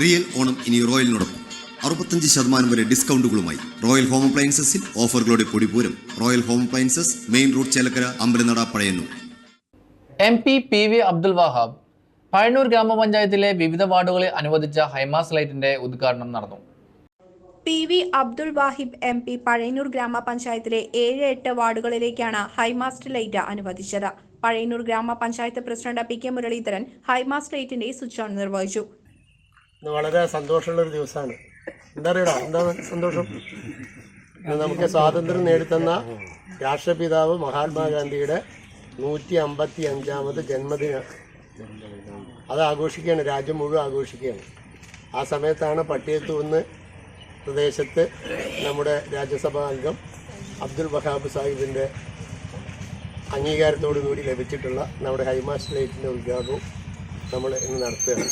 Real Onam ഇനി റോയലിനോടൊപ്പം. അറുപത്തഞ്ച് ശതമാനം വരെ ഡിസ്കൗണ്ടുകളുമായി റോയൽ ഹോം അപ്ലയൻസസിൽ ഓഫറുകളുടെ പൊടിപൂരം. Royal home appliances main road Chelakkara Ambalanada Pazhayannur. M P P V Abdul Wahab Pazhayannur ഗ്രാമപഞ്ചായത്തിലെ വിവിധ വാർഡുകളിൽ അനുവദിച്ച ഹൈമാസ് ലൈറ്റിന്റെ ഉദ്ഘാടനം നടന്നു. P V Abdul Wahab M P Pazhayannur ഗ്രാമപഞ്ചായത്തിലെ ഏഴ് എട്ട് വാർഡുകളിലേക്കാണ് ഹൈമാസ്റ്റ് ലൈറ്റ് അനുവദിച്ചത്. പഴയന്നൂർ ഗ്രാമപഞ്ചായത്ത് president P K Muraleedharan high mast ലൈറ്റിന്റെ സ്വിച്ച് ഓൺ നിർവഹിച്ചു. ഇന്ന് വളരെ സന്തോഷമുള്ളൊരു ദിവസമാണ്. എന്താ അറിയടാ എന്താ സന്തോഷം? നമുക്ക് സ്വാതന്ത്ര്യം നേടിത്തന്ന രാഷ്ട്രപിതാവ് മഹാത്മാഗാന്ധിയുടെ നൂറ്റി അമ്പത്തി അഞ്ചാമത് ജന്മദിനം. അത് ആഘോഷിക്കുകയാണ്. രാജ്യം മുഴുവൻ ആഘോഷിക്കുകയാണ്. ആ സമയത്താണ് പട്ടിയത്തൂന്ന് പ്രദേശത്ത് നമ്മുടെ രാജ്യസഭാ അംഗം അബ്ദുൽ വഹാബ് സാഹിബിന്റെ അംഗീകാരത്തോടു കൂടി ലഭിച്ചിട്ടുള്ള നമ്മുടെ ഹൈമാസ്റ്റ് ലൈറ്റിന്റെ ഉദ്ഘാടനവും നമ്മൾ ഇന്ന് നടത്തുകയാണ്.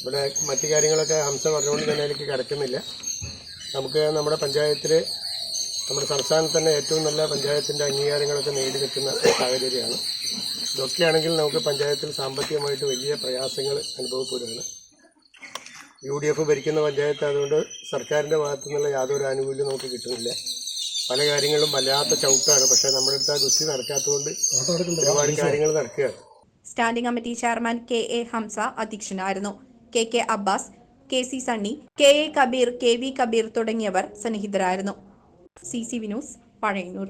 ഇവിടെ മറ്റു കാര്യങ്ങളൊക്കെ ഹംസ പറഞ്ഞുകൊണ്ട് തന്നെ അതിലേക്ക് കിടക്കുന്നില്ല. നമുക്ക് നമ്മുടെ പഞ്ചായത്തിൽ നമ്മുടെ സംസ്ഥാനത്ത് തന്നെ ഏറ്റവും നല്ല പഞ്ചായത്തിന്റെ അംഗീകാരങ്ങളൊക്കെ നേടി നിൽക്കുന്ന സാഹചര്യമാണ്. ഇതൊക്കെയാണെങ്കിൽ നമുക്ക് പഞ്ചായത്തിൽ സാമ്പത്തികമായിട്ട് വലിയ പ്രയാസങ്ങൾ അനുഭവപ്പെടുകയാണ്. യു ഡി എഫ് ഭരിക്കുന്ന പഞ്ചായത്ത് അതുകൊണ്ട് സർക്കാരിന്റെ ഭാഗത്തു നിന്നുള്ള യാതൊരു ആനുകൂല്യം നമുക്ക് കിട്ടുന്നില്ല. പല കാര്യങ്ങളും വല്ലാത്ത ചവിട്ടാണ് പക്ഷേ നമ്മുടെ അടുത്ത് ആ ഗുസ്തി നടക്കാത്തതുകൊണ്ട് ഒരുപാട് കാര്യങ്ങൾ നടക്കുകയാണ്. Standing committee chairman K A Hamsa അധ്യക്ഷനായിരുന്നു. K K Abbas K C Sunny K A Kabeer K V Kabeer തുടങ്ങിയവർ സന്നിഹിതരായിരുന്നു. C C Vinoos Pazhayannur.